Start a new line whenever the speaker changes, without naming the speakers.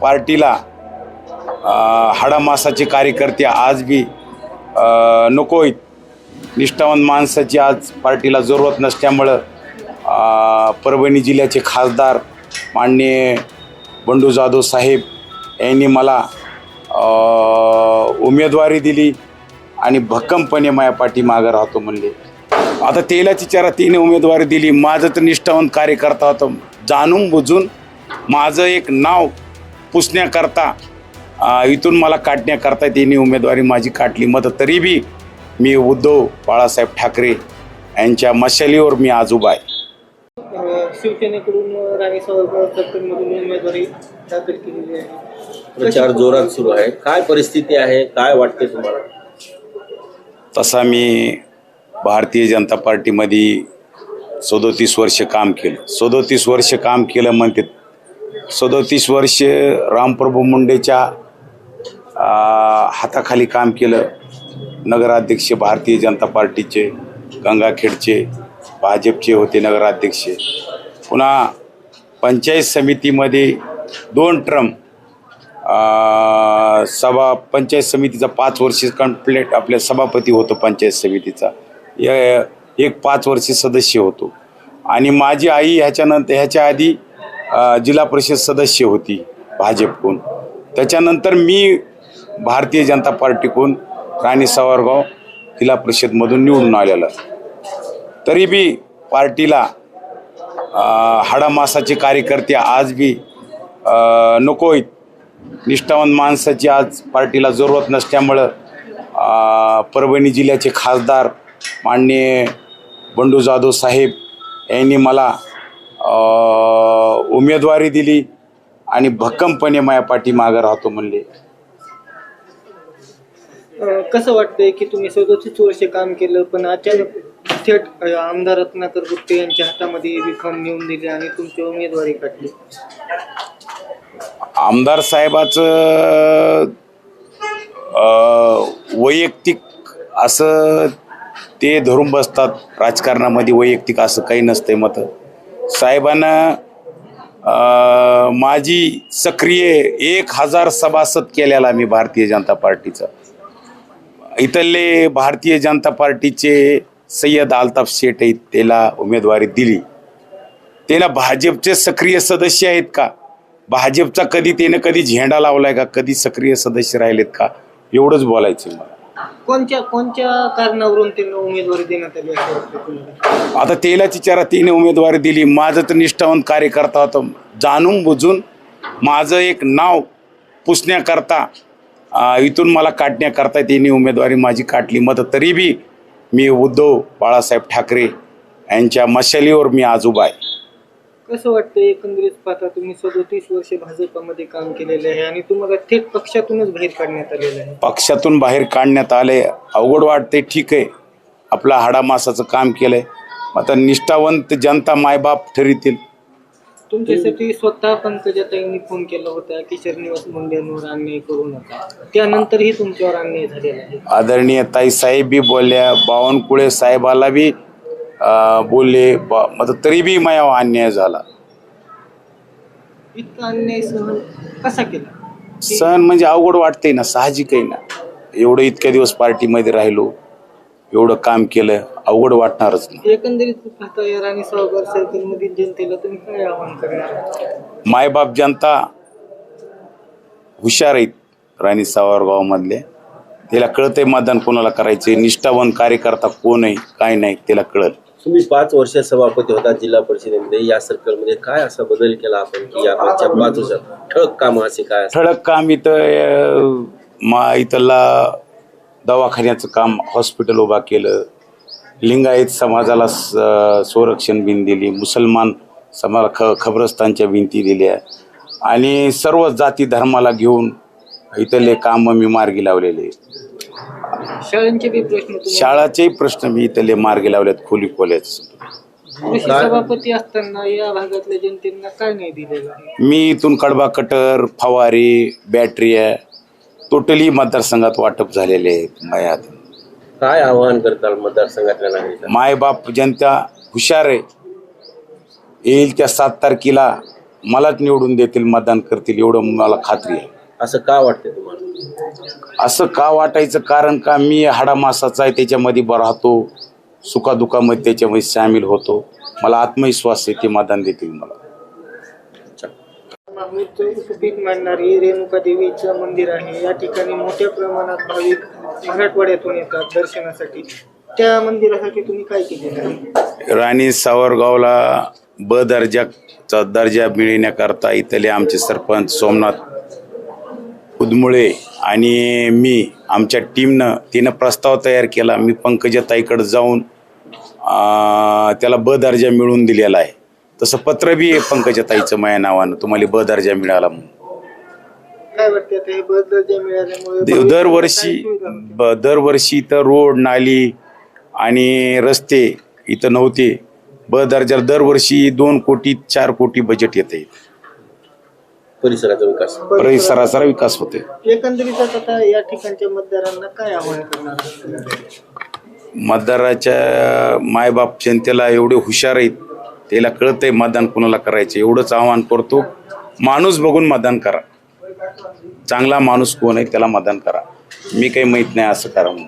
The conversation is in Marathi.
पार्टीला हाडामासाचे कार्यकर्ते आज बी नको आहेत निष्ठावंत माणसाची आज पार्टीला जरूरत नसल्यामुळं परभणी जिल्ह्याचे खासदार माननीय बंडू जाधव साहेब यांनी मला उमेदवारी दिली आणि भक्कमपणे माझ्या पाठीमागं राहतो म्हणले. आता तेलाची चारा तिने उमेदवारी दिली माझं तर निष्ठावंत कार्यकर्ता होतं. जाणून बुजून माझं एक नाव पुसण्याकरता इथून मला काढण्याकरता तिने उमेदवारी माझी काढली मग तरी बी मी उद्धव बाळासाहेब ठाकरे यांच्या मशालीवर मी आज उभा आहे.
अ, शिवसेनेकडून राणी सावरकर सरकारमधून उमेदवारी दाखल केलेली आहे.
प्रचार जोरात सुरू आहे. काय परिस्थिती आहे? काय वाटते तुम्हाला?
तसा मी भारतीय जनता पार्टीमध्ये सदोतीस वर्ष काम केलं. सदोतीस वर्ष काम केलं म्हणते सदोतीस वर्ष रामप्रभू मुंडेच्या हाताखाली काम केलं. नगराध्यक्ष भारतीय जनता पार्टीचे गंगाखेडचे भाजपचे होते नगराध्यक्ष. पुन्हा पंचायत समितीमध्ये दोन ट्रम सभा पंचायत समितीचा पाच वर्ष कंप्लेट आपल्या सभापती होतो पंचायत समितीचा. या- एक पाच वर्ष सदस्य होतो. आणि माझी आई ह्याच्यानंतर ह्याच्या आधी जिल्हा परिषद सदस्य होती भाजपकडून. त्याच्यानंतर मी भारतीय जनता पार्टीकडून राणी सावरगाव जिल्हा परिषदमधून निवडून आलेलं. तरी बी पार्टीला हाडामासाचे कार्यकर्ते आज बी नको आहेत निष्ठावंत माणसाची आज पार्टीला जरूरत नसल्यामुळं परभणी जिल्ह्याचे खासदार माननीय बंडू जाधव साहेब यांनी मला उमेदवारी दिली आणि भक्कमपणे माझ्या पाठीमागं राहतो म्हणले.
अ, कसं वाटतंय की तुम्ही सदोतीस वर्ष काम केलं पण अचानक थेट अ, आमदार रत्नाकर गुट्टे यांच्या हातामध्ये विखम नेऊन दिले आणि तुमची उमेदवारी काढली?
आमदार साहेबाचं अं, वैयक्तिक असं ते धरून बसतात राजकारणामध्ये वैयक्तिक असं काही नसतंय मत. साहेबांना माझी सक्रिय एक हजार सभासद केलेला मी भारतीय जनता पार्टीचा. इथले भारतीय जनता पार्टीचे सय्यद अल्ताफ शेठ आहेत त्याला उमेदवारी दिली. त्याला भाजपचे सक्रिय सदस्य आहेत का? भाजपचा कधी त्यानं कधी झेंडा लावलाय का? कधी सक्रिय सदस्य राहिलेत का? एवढंच बोलायचं मला.
कोणत्या कोणत्या कारणावरून त्यांना उमेदवारी देण्यात आली असं वाटतं तुम्हाला?
आता तेलाची चारा तिने उमेदवारी दिली. माझं तर निष्ठावंत कार्यकर्ता होतं. जाणून बुजून माझं एक नाव पुसण्याकरता अं, इथून मला काढण्याकरता तिने उमेदवारी माझी काढली. मग तरी बी मी उद्धव बाळासाहेब ठाकरे यांच्या मशालीवर मी आज उभा आहे.
कसं वाटतं एकंदरीत पाहता तुम्ही? सदोतीस वर्ष भाजपामध्ये काम केलेलं आहे आणि तुम्हाला थेट पक्षातूनच बाहेर काढण्यात आलेलं आहे.
पक्षातून बाहेर काढण्यात आले अवघड वाटते ठीक आहे. आपला हाडामासाचं काम केलंय. आता निष्ठावंत जनता मायबाप ठरतील.
तुमच्यासाठी स्वतः पंकजाताईंनी फोन केला होता की श्रीनिवास मुंडेंवर अन्याय करू नका. त्यानंतरही तुमच्यावर अन्याय झालेला आहे.
आदरणीय ताई साहेब बी बोलल्या बावनकुळे साहेबाला बी बोलले मग तरी बी माझ्या अन्याय झाला.
इतका अन्याय सहन कसा केला?
सण म्हणजे अवघड वाटते ना साहजिक आहे ना. एवढं इतक्या दिवस पार्टीमध्ये राहिलो एवढं काम केलं अवघड वाटणारच ना.
एकंदरीत
मायबाप जनता हुशार आहेत राणी सावरगावमधले त्याला कळतंय मतदान कोणाला करायचे निष्ठावान कार्यकर्ता कोण आहे काय नाही त्याला कळत
तुम्ही पाच वर्ष सभापती होता जिल्हा परिषदेमध्ये. या सर्कलमध्ये काय असा बदल केला आपण की या मागच्या पाच वर्षात ठळक काम असे काय
ठळक काम इथं मा इथला दवाखान्याचं काम हॉस्पिटल उभा केलं. लिंगायत समाजाला स- संरक्षण बिन दिली. मुसलमान समाज ख खबरस्तानच्या भिंती दिल्या. आणि सर्व जाती धर्माला घेऊन इथले काम मी मार्गी लावलेले.
शाळांचे बी प्रश्न तुम्ही
शाळाचेही प्रश्न मी इथले मार्गी लावलेत खोली खोल्याच
कृषी सभापती असताना या भागातल्या जनतेला काय नाही दिलेलं
मी इथून कडबा कटर फवारी बॅटरी टोटली मतदारसंघात वाटप झालेले आहेत मयात.
काय आवाहन करताल मतदारसंघातल्या नागरिकांना?
मायबाप जनता हुशार आहे. येईल त्या सात तारखेला मलाच निवडून देतील मतदान करतील एवढं मला खात्री आहे.
असं का वाटतंय तुम्हाला?
असं का वाटायचं? कारण का मी हाडामासाचा आहे त्याच्यामध्ये ब- राहतो. सुखादुखामध्ये त्याच्यामध्ये सामील होतो. मला आत्मविश्वास आहे ते मतदान देतील मला.
माहूरचं सुपीक मानणारी रेणुका देवीचं मंदिर आहे. या ठिकाणी मोठ्या प्रमाणात भाविक मराठवाड्यातून येतात दर्शनासाठी. त्या मंदिरासाठी तुम्ही काय केलेलं आहे?
राणी सावरगावला ब दर्जाचा दर्जा मिळण्याकरता इथले आमचे सरपंच सोमनाथ उदमुळे आणि मी आमच्या टीमनं तिनं प्रस्ताव तयार केला. मी पंकजाताईकडे जाऊन त्याला ब दर्जा मिळवून दिलेला आहे. तसं पत्र बी आहे पंकजाताईचं माझ्या नावानं. तुम्हाला ब दर्जा मिळाला म्हणून. दरवर्षी दरवर्षी इथं रोड नाली आणि रस्ते इथं नव्हते. ब दर्जा दरवर्षी दोन कोटी चार कोटी बजेट येते
परिसराचा विकास.
परिसराचा विकास होते
एकंदरीतच आता या ठिकाणच्या मतदारांना काय आव्हान करणार
मतदाराच्या मायबाप जनतेला एवढे हुशार आहेत त्याला कळतंय मतदान कुणाला करायचं एवढंच आवाहन करतो. माणूस बघून मतदान करा. चांगला माणूस कोण आहे त्याला मतदान करा. मी काही माहीत नाही असं करा म्हणून